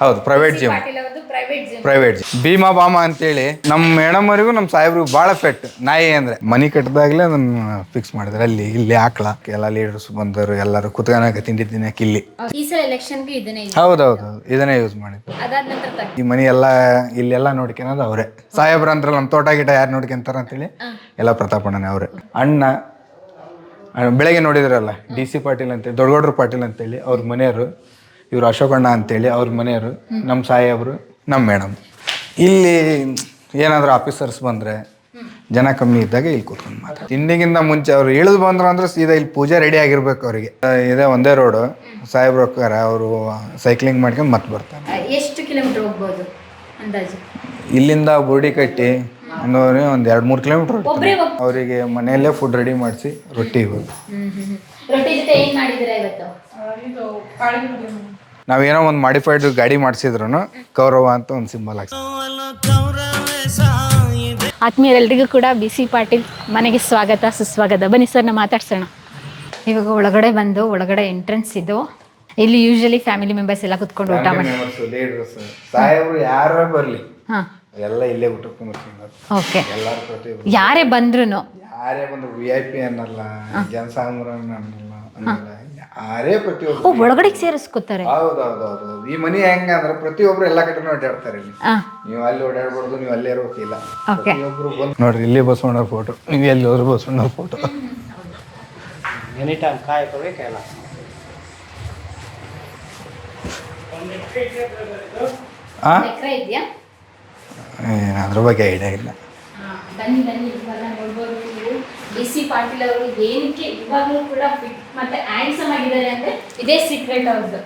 ಹೌದು private gym private gym Bhima ಬಾಮ ಅಂತೇಳಿ ನಮ್ಮ ಮೇಡಮರಿಗೂ ನಮ್ಮ ಸಾಹೇಬ್ರಿಗೂ ಭಾಳ ಫೆಟ್ ನಾಯಿ ಅಂದ್ರೆ ಮನಿ ಕಟ್ಟದಾಗ್ಲೇ ಅದನ್ನ ಫಿಕ್ಸ್ ಮಾಡಿದ್ರು. ಅಲ್ಲಿ ಇಲ್ಲಿ ಹಾಕ್ಲ. ಎಲ್ಲ ಲೀಡರ್ಸ್ ಬಂದರು ಎಲ್ಲರೂ ಕುತ್ಕೊಳಕ ತಿಂಡಿ ತಿನ್ನಕ್ಕೆ ಇಲ್ಲಿ. ಹೌದೌದು ಹೌದು ಇದನ್ನೇ ಯೂಸ್ ಮಾಡಿದ್ರು ಈ ಮನಿ ಎಲ್ಲ ಇಲ್ಲೆಲ್ಲ ನೋಡ್ಕೊಳೋದು ಅವರೇ. ಸಾಹೇಬ್ರ ಅಂದ್ರೆ ನಮ್ಮ ತೋಟ ಗಿಟ ಯಾರು ನೋಡ್ಕೊಂತಾರ? ಅಂತೇಳಿ ಎಲ್ಲ ಪ್ರತಾಪಣ್ಣನೇ ಅವರೇ. ಅಣ್ಣ ಬೆಳಗ್ಗೆ ನೋಡಿದ್ರಲ್ಲ ಡಿ ಸಿ ಪಾಟೀಲ್ ಅಂತೇಳಿ ದೊಡ್ಡಗೌಡ್ರ ಪಾಟೀಲ್ ಅಂತೇಳಿ ಅವ್ರ ಮನೆಯವರು. ಇವರು ಅಶೋಕಣ್ಣ ಅಂತೇಳಿ ಅವ್ರ ಮನೆಯವರು ನಮ್ಮ ಸಾಹೇಬ್ರು ನಮ್ಮ ಮೇಡಮ್. ಇಲ್ಲಿ ಏನಾದರೂ ಆಫೀಸರ್ಸ್ ಬಂದರೆ ಜನ ಕಮ್ಮಿ ಇದ್ದಾಗ ಇಲ್ಲಿ ಕೂತ್ಕೊಂಡು ಮಾತಾಡ ತಿಂಡಿಗಿಂತ ಮುಂಚೆ ಅವ್ರು ಇಳಿದು ಬಂದ್ರು ಅಂದ್ರೆ ಸೀದಾ ಇಲ್ಲಿ ಪೂಜೆ ರೆಡಿ ಆಗಿರ್ಬೇಕು ಅವರಿಗೆ. ಇದೇ ಒಂದೇ ರೋಡು ಸಾಹೇಬ್ರು ಹೋಗ್ತಾರ ಅವರು ಸೈಕ್ಲಿಂಗ್ ಮಾಡ್ಕೊಂಡು ಮತ್ತೆ ಬರ್ತಾರೆ. ಎಷ್ಟು ಕಿಲೋಮೀಟರ್ ಹೋಗ್ಬೋದು ಅಂದಾಜು? ಇಲ್ಲಿಂದ ಬುರ್ಡಿ ಕಟ್ಟಿ ಒಂದು ಒಂದು ಎರಡು ಮೂರು ಕಿಲೋಮೀಟರ್ ಅವರಿಗೆ ಮನೆಯಲ್ಲೇ ಫುಡ್ ರೆಡಿ ಮಾಡಿಸಿ ರೊಟ್ಟಿ ಹೋಗಿ. ರೊಟ್ಟಿ ಜೊತೆ ಏನು ಮಾಡಿದಿರ ಇವತ್ತು? ನಾವೇನೋ ಒಂದು ಮಾಡಿಫೈಡ್ ಗಾಡಿ ಮಾಡಿಸಿದ್ರು ಕೌರವ ಅಂತ ಒಂದು ಸಿಂಬಲ್ ಹಾಕ್ಸಿ. ಆತ್ಮೀಯರೆಲ್ಲರಿಗೂ ಕೂಡ ಬಿ ಸಿ ಪಾಟೀಲ್ ಮನೆಗೆ ಸ್ವಾಗತ ಸುಸ್ವಾಗತ. ಬನ್ನಿ ಸರ್ ನಾ ಮಾತಾಡ್ಸೋಣ. ಇವಾಗ ಒಳಗಡೆ ಬಂದು ಒಳಗಡೆ ಎಂಟ್ರೆನ್ಸ್ ಇದು. ಇಲ್ಲಿ ಯೂಶಲಿ ಫ್ಯಾಮಿಲಿ ಮೆಂಬರ್ಸ್ ಎಲ್ಲ ಕುತ್ಕೊಂಡು ಊಟ ಮಾಡಿ. ಸಾಹೇಬ್ರು ಯಾರೇ ಬರಲಿ. ಹಾಂ. ಎಲ್ಲ ಇಲ್ಲೇ ಊಟಕ್ಕೆ ಓಕೆ ಎಲ್ಲರೂ ಪ್ರತಿ ಯಾರೇ ಬಂದ್ರೂ ಯಾರೇ ಬಂದ್ರು ವಿ ಐ ಪಿ ಅನ್ನಲ್ಲ ಜನಸಾಮಾನ್ಯ ಅನ್ನಲ್ಲ. ಅನ್ನಲ್ಲ ಯಾರೇ ಓ ಪ್ರತಿಯೊಬ್ಬರು ಒಳಗಡೆ ಸೇರಿಸ್ಕೊತಾರೆ. ಹೌದೌದೌದು. ಈ ಮನಿ ಹೆಂಗ ಅಂದ್ರೆ ಪ್ರತಿಯೊಬ್ರು ಎಲ್ಲ ಕಡೆನೂ ಅಡ್ಡಾಡ್ತಾರೆ ಇಲ್ಲಿ. ನೀವು ಅಲ್ಲಿ ಓಡಾಡ್ಬಾರ್ದು ನೀವು ಅಲ್ಲೇ ಇರೋಕಿಲ್ಲ ಪ್ರತಿಯೊಬ್ಬರು ಬಂದು ನೋಡ್ರಿ ಇಲ್ಲಿ ಬಸವಣ್ಣ ಫೋಟೋ ನೀವು ಎಲ್ಲಿ ಹೋದ್ರು ಬಸವಣ್ಣ ಫೋಟೋ ಎನಿ ಟೈಮ್ ಎಕರೆ ಇದೆಯಾ? ಅದ್ರ ಬಗ್ಗೆ ಐಡಿಯಾ ಇಲ್ಲ. ಡಿ ಸಿ ಪಾಟೀಲ್ ಅವರು ಏನಕ್ಕೆ ಇವಾಗಲೂ ಕೂಡ ಫಿಟ್ ಮತ್ತೆ ಹ್ಯಾಂಡ್ಸಮ್ ಆಗಿದ್ದಾರೆ ಅಂದ್ರೆ ಇದೇ ಸೀಕ್ರೆಟ್ ಅವ್ರದ್ದು.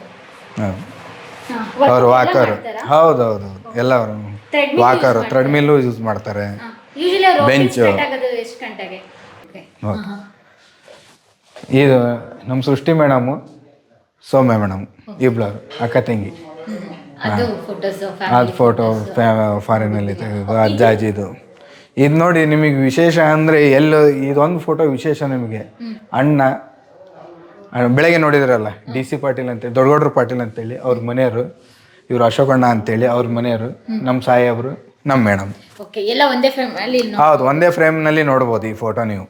ಅವರು ವಾಕರ್ ಹೌದು ಎಲ್ಲ ಅವರು ವಾಕರ್ ಥ್ರೆಡ್ಮಿಲ್ಲು ಯೂಸ್ ಮಾಡ್ತಾರೆ. ಬೆಂಚ್ ಇದು ನಮ್ಮ ಸೃಷ್ಟಿ ಮೇಡಮು ಸೌಮ್ಯ ಮೇಡಮ್ ಇಬ್ಳರು ಅಕ್ಕ ತಂಗಿ. ಅದು ಫೋಟೋ ಅದು ಫೋಟೋ ಫಾರಿನಲ್ಲಿ ತೆಗೆದು ಅಜ್ಜ ಅಜ್ಜಿದು. ಇದು ನೋಡಿ ನಿಮಗೆ ವಿಶೇಷ ಅಂದರೆ ಎಲ್ಲ ಇದೊಂದು ಫೋಟೋ ವಿಶೇಷ ನಿಮಗೆ. ಅಣ್ಣ ಬೆಳಗ್ಗೆ ನೋಡಿದ್ರಲ್ಲ ಡಿ ಸಿ ಪಾಟೀಲ್ ಅಂತೇಳಿ ದೊಡ್ಡಗೌಡ್ರ ಪಾಟೀಲ್ ಅಂತೇಳಿ ಅವ್ರ ಮನೆಯವರು ಇವರು ಅಶೋಕಣ್ಣ ಅಂತೇಳಿ ಅವ್ರ ಮನೆಯವರು ನಮ್ಮ ಸಾಹೇಬ್ರು ನಮ್ಮ ಮೇಡಮ್. ಓಕೆ ಎಲ್ಲ ಒಂದೇ ಫ್ರೇಮ್ ಹೌದು ಒಂದೇ ಫ್ರೇಮ್ನಲ್ಲಿ ನೋಡ್ಬೋದು ಈ ಫೋಟೋ ನೀವು.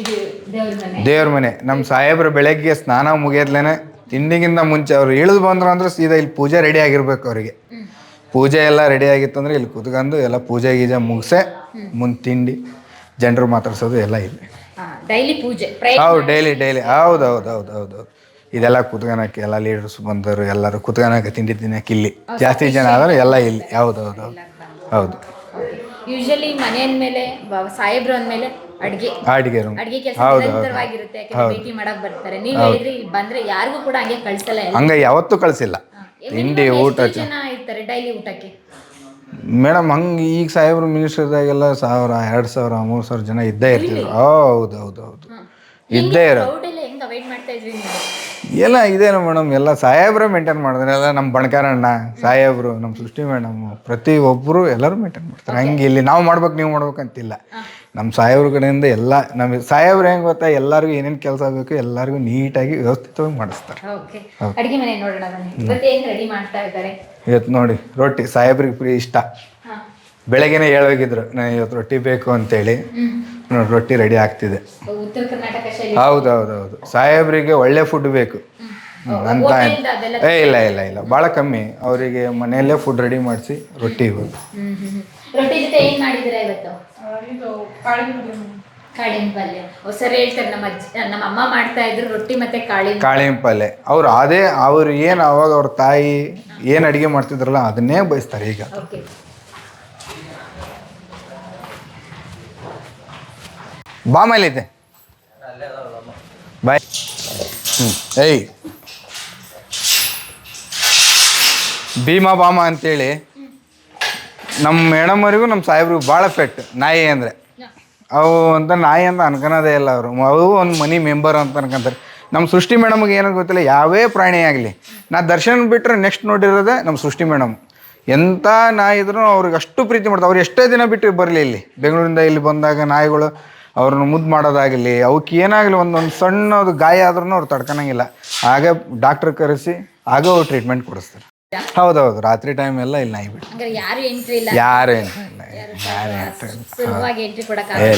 ಇದು ದೇವ್ರ ಮನೆ. ದೇವ್ರ ಮನೆ. ನಮ್ಮ ಸಾಹೇಬ್ರು ಬೆಳಗ್ಗೆ ಸ್ನಾನ ಮುಗಿಯದ್ಲೇನೆ ತಿಂಡಿಗಿಂತ ಮುಂಚೆ ಅವ್ರು ಇಳಿದು ಬಂದ್ರು ಅಂದ್ರೆ ಸೀದಾ ಇಲ್ಲಿ ಪೂಜೆ ರೆಡಿ ಆಗಿರ್ಬೇಕು ಅವರಿಗೆ. ಪೂಜೆ ಎಲ್ಲ ರೆಡಿ ಆಗಿತ್ತು ಅಂದ್ರೆ ಇಲ್ಲಿ ಕುತ್ಕೊಂಡು ಎಲ್ಲ ಪೂಜೆ ಗೀಜೆ ಮುಗಿಸೆ ಮುಂದೆ ತಿಂಡಿ ಜನರು ಮಾತಾಡ್ಸೋದು ಎಲ್ಲ ಇಲ್ಲಿ. ಡೈಲಿ ಪೂಜೆ ಪ್ರೈ ಹೌದು ಡೈಲಿ ಡೈಲಿ ಹೌದು ಹೌದು ಹೌದು ಹೌದು. ಹೌದು ಇದೆಲ್ಲ ಕುತ್ಕೊಳಕ್ಕೆ ಎಲ್ಲ ಲೀಡರ್ಸ್ ಬಂದರು ಎಲ್ಲರೂ ಕುತ್ಕೊಳಕ್ಕೆ ತಿಂಡಿ ತಿನ್ನಕ್ಕೆ ಇಲ್ಲಿ. ಜಾಸ್ತಿ ಜನ ಆದ್ರೆ ಎಲ್ಲ ಇಲ್ಲಿ. ಹೌದು ಹೌದು ಹೌದು. ಹೌದು. ಯೂಶಲಿ ಮನೆ ಅಂದ್ಮೇಲೆ ಸಾಹೇಬ್ರು ಅಂದ್ಮೇಲೆ ಅಡಿಗೆ. ಅಡಿಗೆ ರೂಮ್ ಅಡ್ಗೆ ಕೆಲಸ ಹೌದು ಹೌದು ನಿರಂತರವಾಗಿರುತ್ತೆ ಯಾಕಂದ್ರೆ ಭೇಟಿ ಮಾಡಕ್ ಬರ್ತಾರೆ. ನೀವ್ ಹೇಳಿದ್ರಿ ಇಲ್ಲಿ ಬಂದ್ರೆ ಯಾರಿಗೂ ಕೂಡ ಹಂಗೆ ಕಳ್ಸಲ್ಲ ಹಂಗೆ ಯಾವತ್ತೂ ಕಳಿಸಿಲ್ಲ. ತಿಂಡಿ ಊಟ ಎಷ್ಟು ಜನ ಇರ್ತಾರೆ ಡೈಲಿ ಊಟಕ್ಕೆ? ಮೇಡಮ್ ಹಂಗೆ ಈಗ ಸಾಹೇಬ್ರು ಮಿನಿಸ್ಟರ್ದಾಗೆಲ್ಲ ಸಾವಿರ ಎರಡು ಸಾವಿರ ಮೂರು ಸಾವಿರ ಜನ ಇದ್ದೇ ಇರ್ತಿದ್ರು. ಹೌದು ಹೌದು ಹೌದು. ಇದ್ದೇ ಇರೋ ಮಾಡ್ತಾ ನೀವು? ಎಲ್ಲ ಇದೇನು ಮೇಡಮ್ ಎಲ್ಲ ಸಾಹೇಬ್ರೆ ಮೇಂಟೈನ್ ಮಾಡಿದ್ರೆ ಎಲ್ಲ ನಮ್ಮ ಬಣಕಾರಣ್ಣ ಸಾಹೇಬ್ರು ನಮ್ಮ ಸೃಷ್ಟಿ ಮೇಡಮ್ ಪ್ರತಿ ಒಬ್ಬರು ಎಲ್ಲರೂ ಮೇಂಟೈನ್ ಮಾಡ್ತಾರೆ. ಹಂಗೆ ಇಲ್ಲಿ ನಾವು ಮಾಡ್ಬೇಕು ನೀವು ಮಾಡ್ಬೇಕಂತಿಲ್ಲ ನಮ್ಮ ಸಾಯವ್ರ ಕಡೆಯಿಂದ ಎಲ್ಲ ನಮಗೆ ಸಾಹೇಬ್ರು ಹೆಂಗೆ ಗೊತ್ತಾ? ಎಲ್ಲರಿಗೂ ಏನೇನು ಕೆಲಸ ಬೇಕು ಎಲ್ಲರಿಗೂ ನೀಟಾಗಿ ವ್ಯವಸ್ಥಿತವಾಗಿ ಮಾಡಿಸ್ತಾರೆ. ಅಡಿಗೆ ಮನೆ ನೋಡೋಣ ಇವತ್ತು ಏನ್ ರೆಡಿ ಮಾಡ್ತಾ ಇದ್ದಾರೆ? ಇವತ್ತು ನೋಡಿ ರೊಟ್ಟಿ ಸಾಹೇಬ್ರಿಗೆ ಪ್ರೀ ಇಷ್ಟ. ಬೆಳಗ್ಗೆನೆ ಹೇಳೋಗಿದ್ರು ನಾನು ಇವತ್ತು ರೊಟ್ಟಿ ಬೇಕು ಅಂತೇಳಿ. ನೋಡಿ ರೊಟ್ಟಿ ರೆಡಿ ಆಗ್ತಿದೆ. ಹೌದು ಹೌದು ಹೌದು ಸಾಹೇಬ್ರಿಗೆ ಒಳ್ಳೆ ಫುಡ್ ಬೇಕು. ಅಂತ ಏ ಇಲ್ಲ ಇಲ್ಲ ಇಲ್ಲ ಭಾಳ ಕಮ್ಮಿ. ಅವರಿಗೆ ಮನೆಯಲ್ಲೇ ಫುಡ್ ರೆಡಿ ಮಾಡಿಸಿ ರೊಟ್ಟಿ ಹ್ಮ್. ರೊಟ್ಟಿ ಜೊತೆ ಏನ್ ಮಾಡಿದಿರ ಇವತ್ತು? ಕಾಳಿನ ಪಲ್ಯ ಹೊಸರು ಹೇಳ್ತಾರೆ ನಮ್ಮ ಅಜ್ಜಿ ನಮ್ಮ ಅಮ್ಮ ಮಾಡ್ತಾ ಇದ್ರು ರೊಟ್ಟಿ ಮತ್ತೆ ಕಾಳಿನ ಕಾಳಿನ ಪಲ್ಯ ಅವ್ರು ಅದೇ ಅವ್ರು ಏನು ಅವಾಗ ಅವ್ರ ತಾಯಿ ಏನು ಅಡುಗೆ ಮಾಡ್ತಿದ್ರಲ್ಲ ಅದನ್ನೇ ಬಯಸ್ತಾರೆ ಈಗ. ಓಕೆ. ಬಾ ಮೇಲಿದೆ ಬಾಯ್. ಹ್ಞೂ ಏಯ್. ಭೀಮಾ ಬಾಮ ಅಂತೇಳಿ. ನಮ್ಮ ಮೇಡಮರಿಗೂ ನಮ್ಮ ಸಾಹೇಬ್ರಿಗೂ ಭಾಳ ಫೆಟ್ ನಾಯಿ ಅಂದರೆ. ಅವು ಅಂತ ನಾಯಿ ಅಂತ ಅನ್ಕೊಳೋದೇ ಇಲ್ಲ ಅವರು. ಅವು ಒಂದು ಮನಿ ಮೆಂಬರ್ ಅಂತ ಅನ್ಕೊಂತಾರೆ. ನಮ್ಮ ಸೃಷ್ಟಿ ಮೇಡಮ್ಗೆ ಏನೋ ಗೊತ್ತಿಲ್ಲ, ಯಾವೇ ಪ್ರಾಣಿ ಆಗಲಿ. ನಾ ದರ್ಶನ್ ಬಿಟ್ಟರೆ ನೆಕ್ಸ್ಟ್ ನೋಡಿರೋದೇ ನಮ್ಮ ಸೃಷ್ಟಿ ಮೇಡಮ್. ಎಂಥ ನಾಯಿ ಇದ್ರೂ ಅವ್ರಿಗೆ ಅಷ್ಟು ಪ್ರೀತಿ ಮಾಡ್ತಾರೆ. ಅವ್ರು ಎಷ್ಟೇ ದಿನ ಬಿಟ್ಟು ಬರಲಿ ಇಲ್ಲಿ. ಬೆಂಗಳೂರಿಂದ ಇಲ್ಲಿ ಬಂದಾಗ ನಾಯಿಗಳು ಅವ್ರನ್ನ ಮುದ್ದು ಮಾಡೋದಾಗಲಿ ಅವಕ್ಕೆ ಏನಾಗಲಿ ಒಂದೊಂದು ಸಣ್ಣದು ಗಾಯ ಆದ್ರೂ ಅವ್ರು ತಡ್ಕೊಳಂಗಿಲ್ಲ ಆಗ ಡಾಕ್ಟ್ರ್ ಕರೆಸಿ ಆಗ ಅವ್ರು ಟ್ರೀಟ್ಮೆಂಟ್ ಕೊಡಿಸ್ತಾರೆ. ಹೌದೌದು ರಾತ್ರಿ ಟೈಮ್ ಎಲ್ಲ ಇಲ್ಲ ನಾಯಿ ಬಿಟ್ಟು. ಹಂಗಾರೆ ಯಾರು ಎಂಟ್ರಿ ಇಲ್ಲ? ಯಾರು ಇಲ್ಲ ಯಾರು ಎಂಟ್ರಿ. ಸುಲಭವಾಗಿ ಎಂಟ್ರಿ ಕೊಡಕ್ ಏ,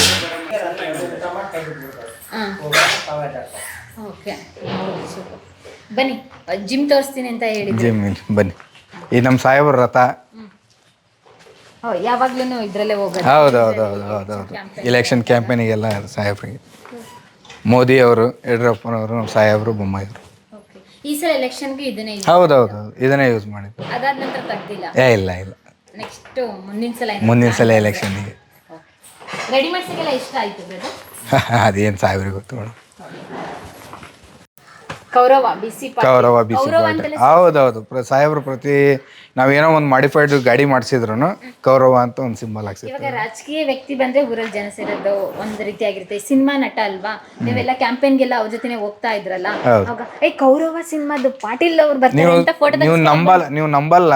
ಓಕೆ. ಬನ್ನಿ ಜಿಮ್ ತೋರಿಸ್ತೀನಿ ಅಂತ ಹೇಳಿದ್ರು. ಜಿಮ್ ಇಲ್ಲಿ ಬನ್ನಿ. ಈ ನಮ್ಮ ಸಾಹೇಬ್ರ ರಥ. ಯಾವಾಗ್ಲೂ ಇದ್ರಲ್ಲೇ ಹೋಗೋದು. ಹೌದು ಹೌದು ಹೌದು ಹೌದು ಹೌದು ಇಲೆಕ್ಷನ್ ಕ್ಯಾಂಪೇನಿಗೆಲ್ಲ ಸಾಹೇಬ್ರಿಗೆ. ಮೋದಿ ಅವರು ಯಡಿಯೂರಪ್ಪನವರು ನಮ್ಮ ಸಾಹೇಬರು ಬೊಮ್ಮಾಯಿಯವರು. ಈ ಸಲ ಎಲೆಕ್ಷನ್ಗೆ ಇದನ್ನೇ use- ಹೌದು ಹೌದು ಹೌದು ಇದನ್ನೇ ಯೂಸ್ ಮಾಡಿದ್ದು. ಅದಾದ ನಂತರ ತೆಗ್ದಿಲ್ಲ? ಏ ಇಲ್ಲ ಇಲ್ಲ. ನೆಕ್ಸ್ಟ್ ಮುಂದಿನ ಸಲ ಮುಂದಿನ ಸಲ ಎಲೆಕ್ಷನ್ನಿಗೆ ರೆಡಿಮೇಡ್ಸ್ಗೆಲ್ಲ ಇಷ್ಟ ಆಯ್ತು ಬ್ರದರ್ ಅದೇನು ಸಾಹೇಬ್ರಿಗೆ ಗೊತ್ತು madam Kaurava B C Kaurava B C Kaurava ಪಾಠ ಅಂತಲೇ ಹೌದೌದು. ಸಾಹೇಬ್ರ ಪ್ರತಿ ನಾವೇನೋ ಒಂದು ಮಾಡಿಫೈಡ್ ಗಾಡಿ ಮಾಡಿಸಿದ್ರು ಕೌರವ ಅಂತ ಒಂದು ಸಿಂಬಲ್ ಹಾಕ್ಸಿದ್ರು ಇವಾಗ ರಾಜಕೀಯ ವ್ಯಕ್ತಿ ಬಂದ್ರೆ ಊರಲ್ಲಿ ಜನ ಸೇರೋದು ಒಂದ್ ರೀತಿಯಾಗಿರುತ್ತೆ ಸಿನಿಮಾ ನಟ ಅಲ್ವಾ? ನೀವೆಲ್ಲ ಕ್ಯಾಂಪೇನ್ಗೆಲ್ಲ ಅವ್ರ ಜೊತೆ ಹೋಗ್ತಾ ಇದ್ರಲ್ಲ? ಹೌದು. ಏ ಕೌರವ ಸಿನಿಮಾದು ಪಾಟೀಲ್ ಅವ್ರು ಬರ್ತಾರೆ ನೀವು ಅಂತ ಫೋಟೋ ನೀವು ನಂಬಲ್ಲ ನೀವು ನಂಬಲ್ಲ.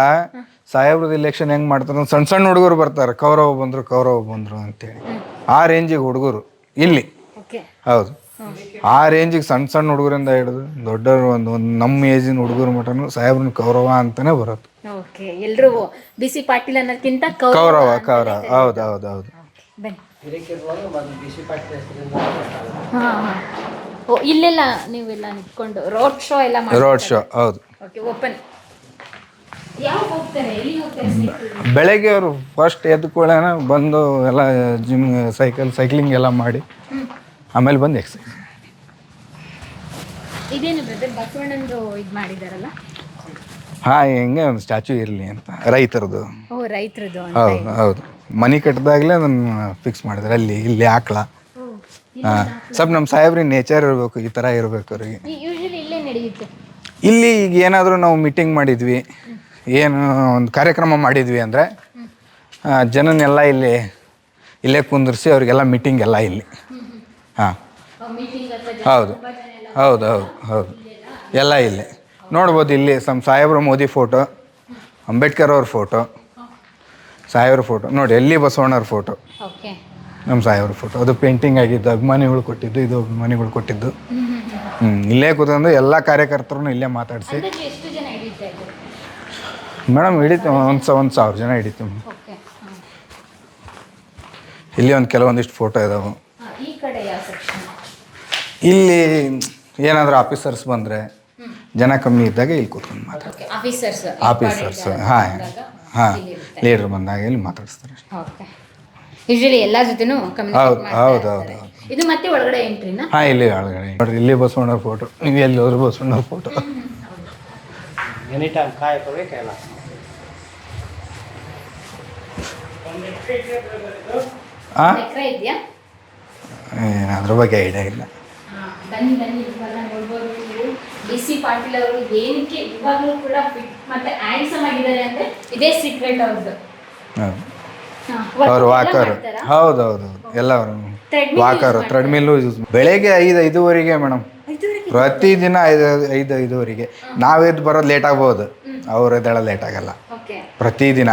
ಸಾಹೇಬ್ರದ್ದು ಇಲೆಕ್ಷನ್ ಹೆಂಗ್ ಮಾಡ್ತಾರೆ ಸಣ್ಣ ಸಣ್ಣ ಹುಡುಗರು ಬರ್ತಾರೆ. ಕೌರವ ಬಂದ್ರು ಕೌರವ ಬಂದ್ರು ಅಂತೇಳಿ. ಆ ರೇಂಜಿಗೆ ಹುಡುಗರು ಇಲ್ಲಿ. ಓಕೆ ಹೌದು. ಆ ರೇಂಜಿಗೆ ಸಣ್ಣ ಸಣ್ಣ ಹುಡುಗರಿಂದ ಹಿಡಿದು ದೊಡ್ಡವರು ಒಂದು ಒಂದು ನಮ್ಮ ಏಜಿನ ಹುಡುಗರು ಮಟನು ಸಾಹೇಬ್ರನ್ನ ಕೌರವ ಅಂತಾನೆ ಬರುತ್ತೆ. ಓಕೆ ಎಲ್ರು ಬಿಸಿ ಪಾಟೀಲ್ ಅನ್ನೋದಕ್ಕಿಂತ ಕೌರವ ಕೌರವ ಕೌರವ ಹೌದು ಹೌದು ಹೌದು. ಬನ್ನಿ. ಹಾ ಹಾ. ಓ ಇಲ್ಲೆಲ್ಲ ನೀವೆಲ್ಲ ನಿಂತ್ಕೊಂಡು ರೋಡ್ ಶೋ ಎಲ್ಲ ಮಾಡಿ ರೋಡ್ ಶೋ ಹೌದು. ಓಕೆ ಓಪನ್ ಯಾವ ಹೋಗ್ತಾರೆ? ಎಲ್ಲಿ ಹೋಗ್ತಾರೆ ಸ್ನೇಹಿತರು? ಬೆಳಗ್ಗೆ ಅವರು ಫಸ್ಟ್ ಎದ್ಕೊಳ್ಳೋಣ ಬಂದು ಎಲ್ಲ ಜಿಮ್ ಸೈಕಲ್ ಸೈಕ್ಲಿಂಗ್ ಎಲ್ಲ ಮಾಡಿ ಆಮೇಲೆ ಬಂದು ಎಕ್ಸಸೈಸ್ ಇದೇನು ಬ್ರದರ್ ಬಸವಣ್ಣಂದು ಇದು ಮಾಡಿದಾರಲ್ಲ? ಹಾಂ ಹೆಂಗೆ ಒಂದು ಸ್ಟ್ಯಾಚು ಇರಲಿ ಅಂತ. ರೈತರದು. ಓ ರೈತರದು ಹೌದು ಹೌದು. ಮನೆ ಕಟ್ಟಿದಾಗಲೇ ಅದನ್ನು ಫಿಕ್ಸ್ ಮಾಡಿದ್ರೆ. ಅಲ್ಲಿ ಇಲ್ಲಿ ಹಾಕ್ಲಾ. ಹಾಂ. ಸ್ವಲ್ಪ ನಮ್ಮ ಸಾಹೇಬ್ರಿಗೆ ನೇಚರ್ ಇರಬೇಕು ಈ ಥರ ಇರಬೇಕು ಅವ್ರಿಗೆ. ಯೂಶಲಿ ಇಲ್ಲೇ ನಡೆಯುತ್ತೆ. ಇಲ್ಲಿ ಈಗ ಏನಾದರೂ ನಾವು ಮೀಟಿಂಗ್ ಮಾಡಿದ್ವಿ ಏನು ಒಂದು ಕಾರ್ಯಕ್ರಮ ಮಾಡಿದ್ವಿ ಅಂದರೆ ಜನನೆಲ್ಲ ಇಲ್ಲಿ ಇಲ್ಲೇ ಕುಂದಿರಿಸಿ ಅವ್ರಿಗೆಲ್ಲ ಮೀಟಿಂಗ್ ಎಲ್ಲ ಇಲ್ಲಿ. ಹಾಂ. ಹೌದು. ಹೌದು ಹೌದು ಹೌದು. ಎಲ್ಲ ಇಲ್ಲಿ. ನೋಡ್ಬೋದು ಇಲ್ಲಿ ಸಮ್ ಸಾಹೇಬ್ರ ಮೋದಿ ಫೋಟೋ ಅಂಬೇಡ್ಕರ್ ಅವ್ರ ಫೋಟೋ ಸಾಹೇಬ್ರ ಫೋಟೋ. ನೋಡಿ ಎಲ್ಲಿ ಬಸವಣ್ಣವ್ರ ಫೋಟೋ. ನಮ್ಮ ಸಾಹೇಬ್ರ ಫೋಟೋ. ಅದು ಪೇಂಟಿಂಗ್ ಆಗಿದ್ದು ಅಭಿಮಾನಿಗಳು ಕೊಟ್ಟಿದ್ದು ಇದು ಅಭಿಮಾನಿಗಳು ಕೊಟ್ಟಿದ್ದು. ಹ್ಞೂ ಇಲ್ಲೇ ಕೂತ್ಕೊಂಡು ಎಲ್ಲ ಕಾರ್ಯಕರ್ತರನ್ನು ಇಲ್ಲೇ ಮಾತಾಡಿಸಿ. ಮೇಡಮ್ ಹಿಡಿತು ಒಂದು ಸ ಒಂದು ಸಾವಿರ ಜನ ಹಿಡಿತು. ಇಲ್ಲಿ ಒಂದು ಕೆಲವೊಂದಿಷ್ಟು ಫೋಟೋ ಇದಾವೆ ಈ ಕಡೆ ಯಾವ ಸೆಕ್ಷನ್ ಇಲ್ಲಿ ಏನಾದರೂ ಆಫೀಸರ್ಸ್ ಬಂದರೆ ಜನ ಕಮ್ಮಿ ಇದ್ದಾಗ ಇಲ್ಲಿ ಕೂತ್ಕೊಂಡು ಮಾತಾಡ್ತಾರೆ. ಆಫೀಸರ್ಸ್ ಆಫೀಸರ್ಸ್ ಹಾಂ ಹಾಂ. ಲೀಡರ್ ಬಂದಾಗ ಇಲ್ಲಿ ಮಾತಾಡಿಸ್ತಾರೆ ಓಕೆ ಯೂಶಲಿ ಎಲ್ಲ ಜೊತೆನೂ ಹೌದು ಕಮ್ಯುನಿಕೇಟ್ ಹೌದು ಹೌದು ಹೌದು. ಇದು ಮತ್ತೆ ಒಳಗಡೆ ಎಂಟ್ರಿನಾ ಹಾಂ ಇಲ್ಲಿ ಒಳಗಡೆ. ನೋಡ್ರಿ ಇಲ್ಲಿ ಬಸವಣ್ಣವ್ರ ಫೋಟೋ ನೀವು ಎಲ್ಲಿ ಹೋದ್ರು ಬಸವಣ್ಣವ್ರ ಫೋಟೋ ಎನಿ ಟೈಮ್ ಕಾಯ್ಕೋಬೇಕಲ್ಲ ಹಾಂ ಇದೆಯಾ ಅದ್ರ ಬಗ್ಗೆ ಐಡಿಯಾ ಇಲ್ಲ. ಬನ್ನಿ ಬನ್ನಿ ಇವೆಲ್ಲ ನೋಡ್ಬೋದು ನೀವು. ಡಿ ಸಿ ಪಾಟೀಲ್ ಅವರು ಏನಕ್ಕೆ ಇವಾಗಲೂ ಕೂಡ ಫಿಟ್ ಮತ್ತೆ ಹ್ಯಾಂಡ್ಸಮ್ ಆಗಿದ್ದಾರೆ ಅಂದ್ರೆ ಇದೇ ಸೀಕ್ರೆಟ್ ಅವ್ರದ್ದು ಅವರು ವಾಕರ್ ಹೌದು ಹೌದು ಎಲ್ಲ ಅವರು. ವಾಕರ್ use ಥ್ರೆಡ್ಮಿಲ್ಲು ಯೂಸ್ ಬೆಳಗ್ಗೆ ಐದು ಐದುವರೆಗೆ ಮೇಡಮ್ ಪ್ರತಿ ಪ್ರತಿದಿನ ಐದು ಐದು ಐದುವರೆಗೆ. ನಾವು ಎದ್ದು ಬರೋದು ಲೇಟ್ ಆಗ್ಬೋದು. ಅವ್ರು ಎದ್ದೇಳ ಲೇಟ್ ಆಗಲ್ಲ. ಪ್ರತಿ ಪ್ರತಿದಿನ.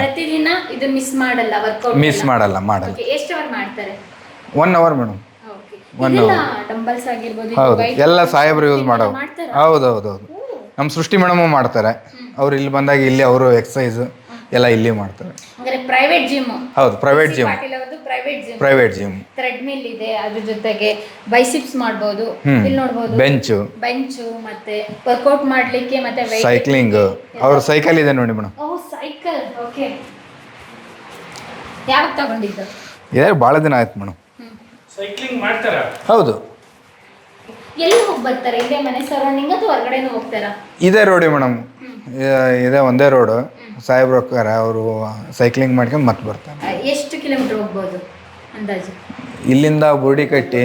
ಪ್ರತಿದಿನ ಇದು ಮಿಸ್ ಮಾಡಲ್ಲ ಮಿಸ್ ಮಾಡಲ್ಲ ಮಾಡಲ್ಲ. ಎಷ್ಟು ಅವರ್ ಮಾಡ್ತಾರೆ? One hour madam one hour ಹೌದು. ಎಲ್ಲ ಸಾಹೇಬರು ಯೂಸ್ ಮಾಡೋ? ಹೌದು ಹೌದು ಹೌದು. ನಮ್ಮ ಸೃಷ್ಟಿ ಮೇಡಮು ಮಾಡ್ತಾರೆ. ಅವ್ರು ಇಲ್ಲಿ ಬಂದಾಗ ಇಲ್ಲಿ ಅವರು ಎಕ್ಸಸೈಸ್ ಎಲ್ಲ ಇಲ್ಲಿ ಮಾಡ್ತಾರೆ. ಪ್ರೈವೇಟ್ ಜಿಮ್ ಹೌದು private gym private gym treadmill ಇದೆ ಅದ್ರ ಜೊತೆಗೆ ಬೈಸಿಪ್ಸ್ ಇಲ್ಲಿ ನೋಡ್ಬೋದು. ಬೆಂಚು ಬೆಂಚು ಮತ್ತೆ ವರ್ಕೌಟ್ ಮಾಡ್ಲಿಕ್ಕೆ ಮತ್ತೆ ಸೈಕ್ಲಿಂಗ್ ಅವ್ರ ಸೈಕಲ್ ಇದೆ ನೋಡಿ ಮೇಡಮ್ ಓ ಸೈಕಲ್ ಓಕೆ ಯಾವಾಗ ತಗೊಂಡಿದ್ದು? ಭಾಳ ದಿನ ಆಯ್ತು ಮೇಡಮ್ ಸೈಕ್ಲಿಂಗ್ ಮಾಡ್ತಾರ? ಹೌದು. ಎಲ್ಲಿ ಹೋಗಿ ಬರ್ತಾರೆ? ಇಲ್ಲೇ ಮನೆ ಸರೌಂಡಿಂಗ್ ಅಥವಾ ಹೊರಗಡೆನೂ ಹೋಗ್ತಾರಾ? ಇದೇ ರೋಡಿ ಮೇಡಮ್. ಇದೇ ಒಂದೇ ರೋಡು ಸಾಹೇಬ್ರು ಅವರು ಸೈಕ್ಲಿಂಗ್ ಮಾಡ್ಕೊಂಡು ಮತ್ತೆ ಬರ್ತಾರೆ. ಎಷ್ಟು ಕಿಲೋಮೀಟರ್ ಹೋಗ್ಬೋದು ಅಂದಾಜು? ಇಲ್ಲಿಂದ ಬೋಡಿ ಕಟ್ಟಿ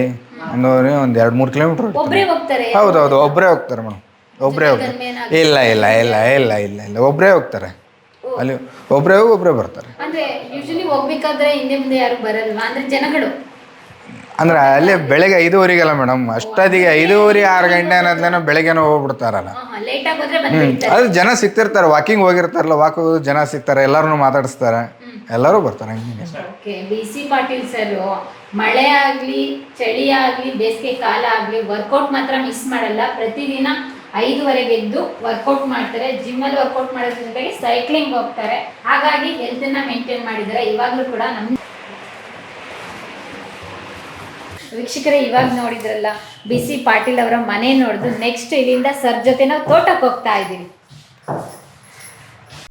ಒಂದು ಒಂದು ಎರಡು ಮೂರು ಕಿಲೋಮೀಟರ್ ಒಬ್ರೇ ಹೋಗ್ತಾರೆ? ಹೌದು ಹೌದು ಒಬ್ಬರೇ ಹೋಗ್ತಾರೆ ಮೇಡಮ್. ಒಬ್ಬರೇ ಹೋಗ್ತಾರೆ. ಇಲ್ಲ ಇಲ್ಲ ಇಲ್ಲ ಇಲ್ಲ ಇಲ್ಲ ಇಲ್ಲ. ಒಬ್ಬರೇ ಹೋಗ್ತಾರೆ. ಅಲ್ಲಿ ಒಬ್ಬರೇ ಹೋಗಿ ಒಬ್ಬರೇ ಬರ್ತಾರೆ. ಅಂದ್ರೆ ಯೂಶಲಿ ಹೋಗ್ಬೇಕಾದ್ರೆ ಹಿಂದೆ ಮುಂದೆ ಯಾರು ಬರಲ್ವಾ? ಅಂದ್ರೆ ಜನಗಳು. ಅಂದ್ರೆ ಅಲ್ಲೇ ಬೆಳಗ್ಗೆ ಐದುವರೆಗೆಲ್ಲ ಮೇಡಮ್ ಅಷ್ಟೊತ್ತಿಗೆ ಐದೂವರೆ ಆರು ಗಂಟೆ ಅನ್ನೋದ್ಲೇನೋ ಬೆಳಗ್ಗೆನೋ ಹೋಗ್ಬಿಡ್ತಾರಲ್ಲ. ಹ್ಞೂ ಅದು ಜನ ಸಿಗ್ತಿರ್ತಾರೆ ವಾಕಿಂಗ್ ಹೋಗಿರ್ತಾರಲ್ಲ ವಾಕ್ ಹೋಗೋದು ಜನ ಸಿಗ್ತಾರೆ ಎಲ್ಲರೂ ಮಾತಾಡಿಸ್ತಾರೆ ಎಲ್ಲರೂ ಬರ್ತಾರೆ ಹಂಗೆ okay B C Patil sir ಮಳೆ ಆಗ್ಲಿ ಚಳಿ ಆಗ್ಲಿ ಬೇಸಿಗೆ ಕಾಲ ಆಗ್ಲಿ ವರ್ಕೌಟ್ ಮಾತ್ರ ಮಿಸ್ ಮಾಡಲ್ಲ. ಪ್ರತಿದಿನ ಐದುವರೆಗೆ ಎದ್ದು ವರ್ಕೌಟ್ ಮಾಡ್ತಾರೆ. ಜಿಮ್ಮಲ್ಲಿ ವರ್ಕೌಟ್ ಮಾಡೋದ್ರ ಜೊತೆಗೆ ಸೈಕ್ಲಿಂಗ್ ಹೋಗ್ತಾರೆ. ಹಾಗಾಗಿ ಹೆಲ್ತನ್ನ ಮೇಂಟೈನ್ ಮಾಡಿದ್ದಾರೆ. ಇವಾಗಲೂ ಕೂಡ ನಮ್ಮ ವೀಕ್ಷಕರೇ, ಇವಾಗ ನೋಡಿದ್ರಲ್ಲ ಬಿ ಸಿ ಪಾಟೀಲ್ ಅವರ ಮನೆ ನೋಡಿದ್ರು ನೆಕ್ಸ್ಟ್ ಇಲ್ಲಿಂದ ಸರ್ ಜೊತೆ ನಾವು ತೋಟಕ್ಕೆ ಹೋಗ್ತಾ ಇದ್ದೀವಿ.